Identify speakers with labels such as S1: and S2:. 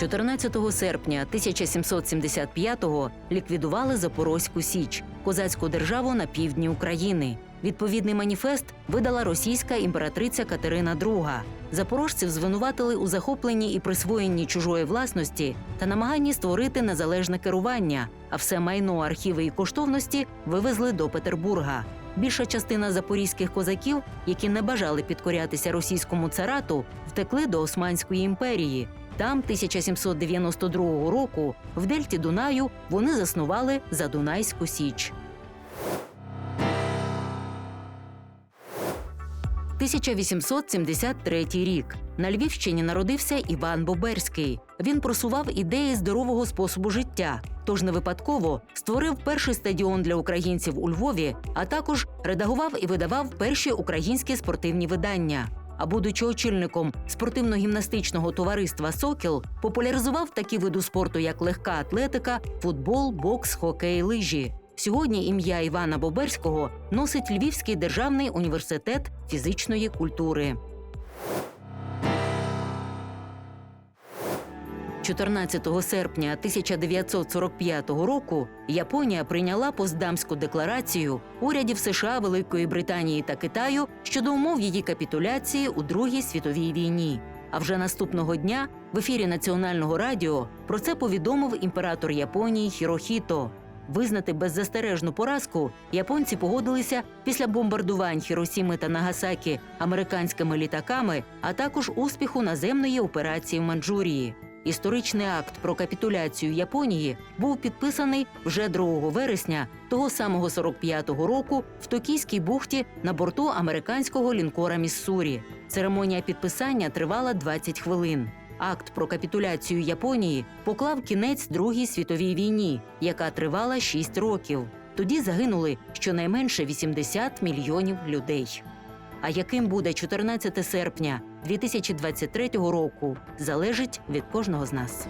S1: 14 серпня 1775-го ліквідували Запорозьку Січ, козацьку державу на півдні України. Відповідний маніфест видала російська імператриця Катерина II. Запорожців звинуватили у захопленні і присвоєнні чужої власності та намаганні створити незалежне керування, а все майно, архіви і коштовності вивезли до Петербурга. Більша частина запорізьких козаків, які не бажали підкорятися російському царату, втекли до Османської імперії. Там 1792 року в дельті Дунаю вони заснували Задунайську Січ. 1873 рік на Львівщині народився Іван Боберський. Він просував ідеї здорового способу життя, тож не випадково створив перший стадіон для українців у Львові, а також редагував і видавав перші українські спортивні видання. А будучи очільником спортивно-гімнастичного товариства Сокіл, популяризував такі види спорту, як легка атлетика, футбол, бокс, хокей, лижі. Сьогодні ім'я Івана Боберського носить Львівський державний університет фізичної культури. 14 серпня 1945 року Японія прийняла Поздамську декларацію урядів США, Великої Британії та Китаю щодо умов її капітуляції у Другій світовій війні. А вже наступного дня в ефірі національного радіо про це повідомив імператор Японії Хірохіто. Визнати беззастережну поразку японці погодилися після бомбардувань Хіросіми та Нагасакі американськими літаками, а також успіху наземної операції в Манчжурії. Історичний акт про капітуляцію Японії був підписаний вже 2 вересня того самого 45-го року в Токійській бухті на борту американського лінкора Міссурі. Церемонія підписання тривала 20 хвилин. Акт про капітуляцію Японії поклав кінець Другій світовій війні, яка тривала 6 років. Тоді загинули щонайменше 80 мільйонів людей. А яким буде 14 серпня 2023 року, залежить від кожного з нас.